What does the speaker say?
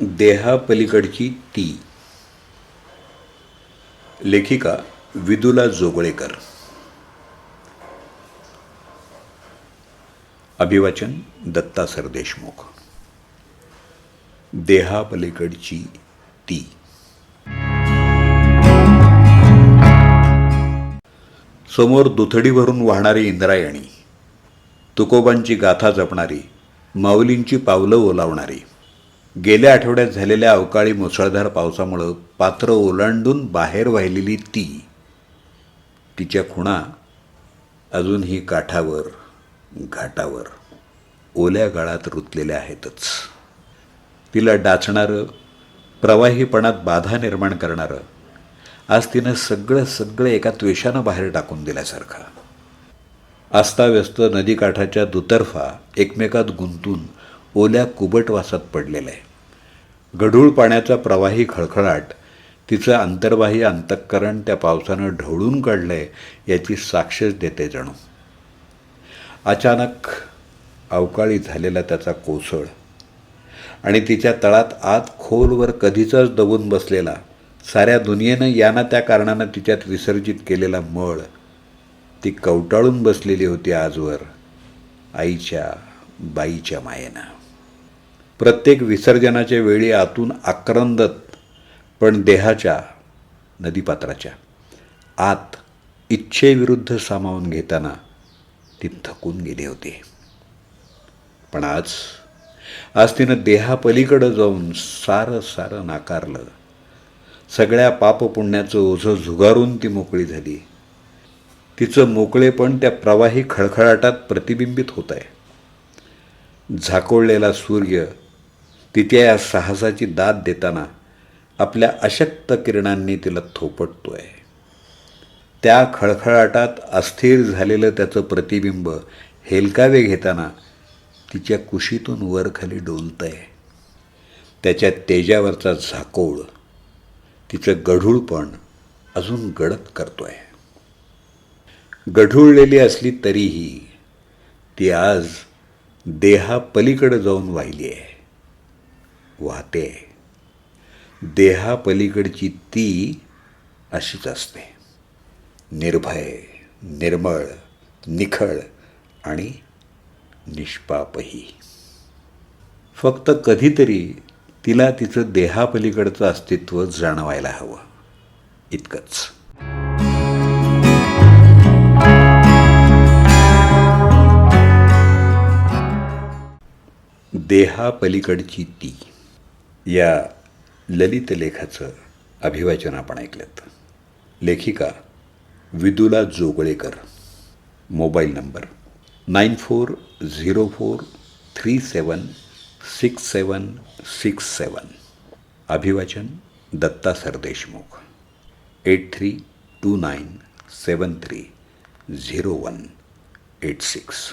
देहापलीकडची ती. लेखिका विदुला जोगळेकर. अभिवाचन दत्ता सरदेशमुख देहापलीकडची ती. समोर दुथडी भरून वाहणारी इंद्रायणी तुकोबांची गाथा जपणारी माऊलींची पावलं ओलावणारी गेल्या आठवड्यात झालेल्या अवकाळी मुसळधार पावसामुळं पात्र ओलांडून बाहेर वाहिलेली ती तिच्या खुणा अजूनही काठावर घाटावर ओल्या गाळात रुतलेल्या आहेतच. तिला डाचणारं प्रवाहीपणात बाधा निर्माण करणारं आज तिनं सगळं सगळं एका त्वेषानं बाहेर टाकून दिल्यासारखं. अस्ताव्यस्त नदीकाठाच्या दुतर्फा एकमेकात गुंतून ओल्या कुबटवासात पडलेलं आहे. गढूळ पाण्याचा प्रवाही खळखळाट तिचं अंतर्बाह्य अंतःकरण त्या पावसानं ढवळून काढलंय याची साक्षच देते जणू. अचानक अवकाळी झालेला त्याचा कोसळ आणि तिच्या तळात आत खोलवर कधीचाच दबून बसलेला साऱ्या दुनियेनं याना त्या कारणानं तिच्यात विसर्जित केलेला मळ ती कवटाळून बसलेली होती आजवर आईच्या बाईच्या मायेनं. प्रत्येक विसर्जनाच्या वेळी आतून आक्रंदत पण देहाच्या नदीपात्राच्या. आत इच्छेविरुद्ध सामावून घेताना ती थकून गेली होती. पण आज आज तिनं देहापलीकडं जाऊन सारं सारं नाकारलं. सगळ्या पापपुण्याचं ओझं झुगारून ती मोकळी झाली. तिचं मोकळेपण त्या प्रवाही खळखळाटात प्रतिबिंबित होत आहे झाकोळलेला सूर्य तिच्या या साहसाची दाद देताना आपल्या अशक्त किरणांनी तिला थोपटतोय. त्या खळखळाटात अस्थिर झालेलं त्याचं प्रतिबिंब हेलकावे घेताना तिच्या कुशीतून वर खाली डोलतंय. त्याच्या तेजावरचा झाकोळ तिचं गढूळपण अजून गडद करतोय. गढूळलेली असली तरीही ती आज देहापलीकडे जाऊन वाहिली आहे वाहते. देहापलीकडची ती अशीच असते. निर्भय निर्मळ निखळ आणि निष्पापही. फक्त कधीतरी तिला तिचं देहापलीकडचं अस्तित्व जाणवायला हवं. इतकंच. देहापलीकडची ती. या ललित लेखाचं अभिवाचन आपण ऐकलं लेखिका Vidula Jogalekar mobile number nine four zero four three seven six seven six seven. अभिवाचन Datta Sardeshmukh. Eight three two nine seven three zero one eight six.